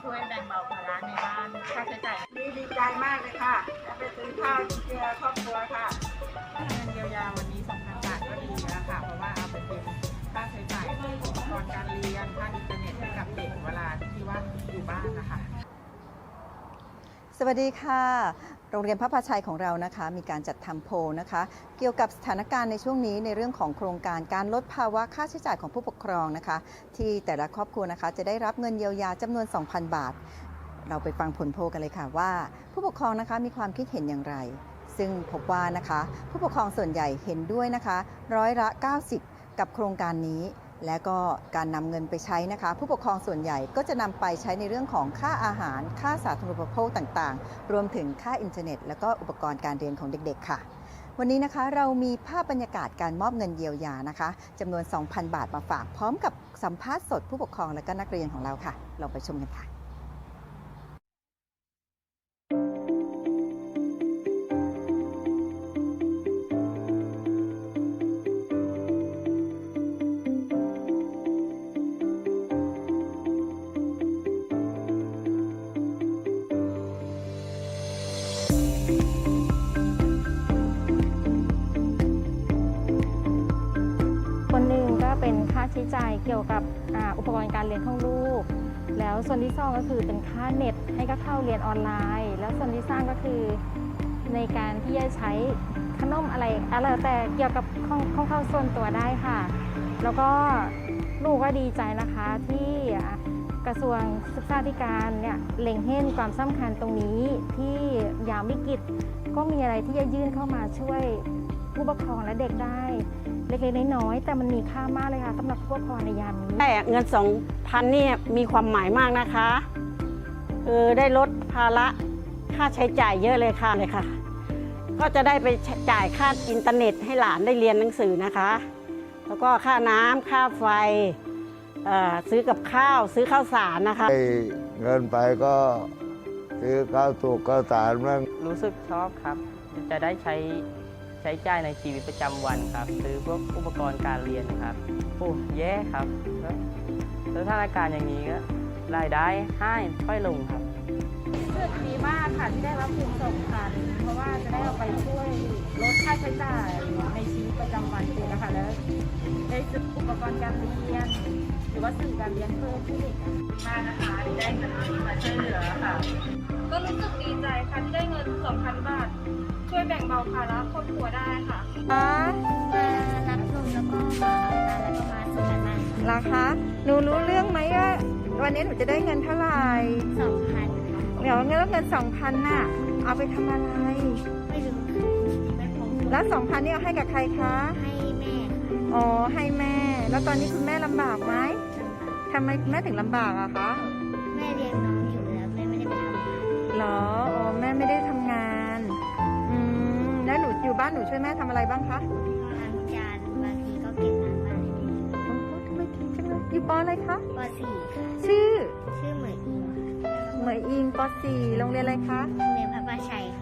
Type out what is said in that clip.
ช่วยแบ่งเบาภาระในบ้านค่าใช้จ่ายดีดีใจมากเลยค่ะจะไปซื้อข้าวจุนเจือครอบครัวค่ะเงินเยียวยาวันนี้2,000บาทก็ดีแล้วค่ะ เพราะว่าเอาไปเป็นค่าใช้จ่ายอุปกรณ์การเรียนค่าอินเทอร์เน็ตให้กับเด็กเวลาที่ว่าอยู่บ้านนะคะสวัสดีค่ะ โรงเรียนพระพาชัยของเรานะคะ มีการจัดทำโพลนะคะ เกี่ยวกับสถานการณ์ในช่วงนี้ในเรื่องของโครงการการลดภาวะค่าใช้จ่ายของผู้ปกครองนะคะ ที่แต่ละครอบครัวนะคะ จะได้รับเงินเยียวยาจำนวน 2,000 บาท เราไปฟังผลโพลกันเลยค่ะว่า ผู้ปกครองนะคะมีความคิดเห็นอย่างไร ซึ่งพบว่านะคะ ผู้ปกครองส่วนใหญ่เห็นด้วยนะคะ ร้อยละ 90 กับโครงการนี้ และก็การนำเงินไปใช้นะคะ ผู้ปกครองส่วนใหญ่ก็จะนำไปใช้ในเรื่องของค่าอาหาร ค่าสาธารณูปโภคต่างๆ รวมถึงค่าอินเทอร์เน็ต และก็อุปกรณ์การเรียนของเด็กๆ ค่ะ วันนี้นะคะเรามีภาพบรรยากาศการมอบเงินเยียวยานะคะจำนวน 2,000 บาทมาฝากพร้อมกับสัมภาษณ์สดผู้ปกครองและก็นักเรียนของเราค่ะลองไปชมกันค่ะาใช้จ่ายเกี่ยวกับอุปกรณ์การเรียนของลูก แล้วส่วนที่สองก็คือเป็นค่าเน็ตให้ก็เข้าเรียนออนไลน์ แล้วส่วนที่สามก็คือในการที่จะใช้ขนมอะไรอะไรแต่เกี่ยวกับของของเข้าส่วนตัวได้ค่ะ แล้วก็ลูกก็ดีใจนะคะที่กระทรวงศึกษาธิการเนี่ยเล็งเห็นความสำคัญตรงนี้ที่ยามวิกฤตก็มีอะไรที่จะยื่นเข้ามาช่วยผู้ปกครองและเด็กได้ เล็กๆน้อยๆแต่มันมีค่ามากเลยค่ะสำหรับผู้ปกครองในยามนี้แต่เงินสองพันนี่มีความหมายมากนะคะคือได้ลดภาระค่าใช้จ่ายเยอะเลยค่ะเลยค่ะ ก็จะได้ไปจ่ายค่าอินเทอร์เน็ตให้หลานได้เรียนหนังสือนะคะ แล้วก็ค่าน้ำค่าไฟเอ่อซื้อกับข้าวซื้อข้าวสารนะคะให้เงินไปก็ซื้อข้าวสุกข้าวสารมั่งรู้สึกชอบครับ จะได้ใช้ ใช้จ่ายในชีวิตประจำวันครับ ซื้อพวกอุปกรณ์การเรียนครับโอ้แย่ครับแล้วแล้วสถานการณ์อย่างนี้ก็รายได้ให้ค่อยลงครับ รู้สึกดีมากค่ะที่ได้รับทุนสองพันเพราะว่าจะได้เอาไปช่วยลดค่าใช้จ่ายในชีวิตประจำวันเด็กนะคะแล้วได้ซื้ออุปกรณ์การเรียน หรือว่าสื่อการเรียนเพิ่มที่เด็กมากนะคะที่ได้เงินมาช่วยเหลือค่ะ ก็รู้สึกดีใจค่ะที่ได้เงิน 2,000 บาท ช่วยแบ่งเบาภาระครอบครัวได้ค่ะคะมารับนมแล้วก็มาเอาตาแล้วก็มาส่งกันบ้านราคาหนูรู้เรื่องไหมว่าวันนี้หนูจะได้เงินเท่าไหร่ สองพันค่ะเดี๋ยวเงินเงินสองพันน่ะ เอาไปทำอะไร ไม่รู้ไม่พอแล้วสองพันนี่เอาให้กับใครคะ ให้แม่ค่ะอ๋อ ให้แม่ แล้วตอนนี้คุณแม่ลำบากไหมลำบากทำไมคุณแม่ถึงลำบากอะคะแม่เบ้านหนูช่วยแม่ทำอะไรบ้างคะล้างจานบางทีก็เก็บล้างบ้านให้แม่โอ้โหทำไมเก่งจังเลยอยู่ปออะไรคะปสี่ค่ะ ชื่อชื่อเหมยอิงค่ะเหมยอิงปอสี่โรงเรียนอะไรคะ โรงเรียนพระประชัยค่ะ